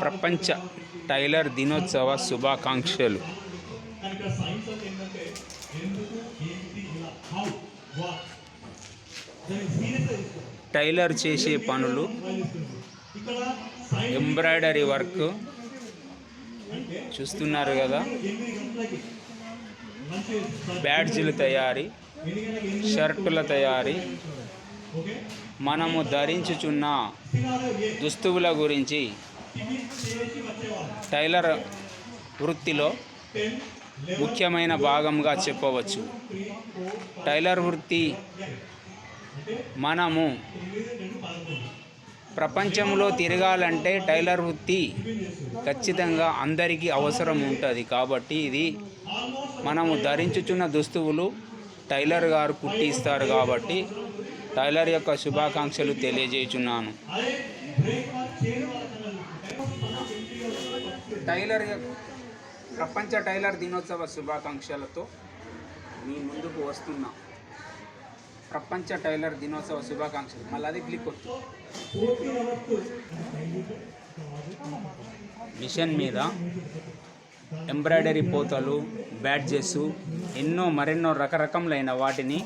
ప్రపంచ టైలర్ దినోత్సవ శుభాకాంక్షలు. టైలర్ చేసే పనులు ఎంబ్రాయిడరీ వర్క్. చూస్తున్నారు కదా. బ్యాడ్జీల తయారీ షర్టుల తయారీ. మనము ధరించుచున్న దుస్తువుల గురించి టైలర్ వృత్తిలో ముఖ్యమైన భాగంగా చెప్పవచ్చు. టైలర్ వృత్తి మనము ప్రపంచంలో తిరగాలంటే టైలర్ వృత్తి ఖచ్చితంగా అందరికీ అవసరం ఉంటుంది. కాబట్టి ఇది మనము ధరించుచున్న దుస్తువులు టైలర్ గారు కుట్టిస్తారు కాబట్టి టైలర్ యొక్క శుభాకాంక్షలు తెలియజేయుచున్నాను. టైలర్ ప్రపంచ టైలర్ దినోత్సవ శుభాకాంక్షలతో మీ ముందుకు వస్తున్నా. ప్రపంచ టైలర్ దినోత్సవ శుభాకాంక్షలు. మళ్ళీ అది క్లిక్ మిషన్ మీద ఎంబ్రాయిడరీ పోతలు బ్యాడ్జెస్ ఎన్నో మరెన్నో రకరకములైన వాటిని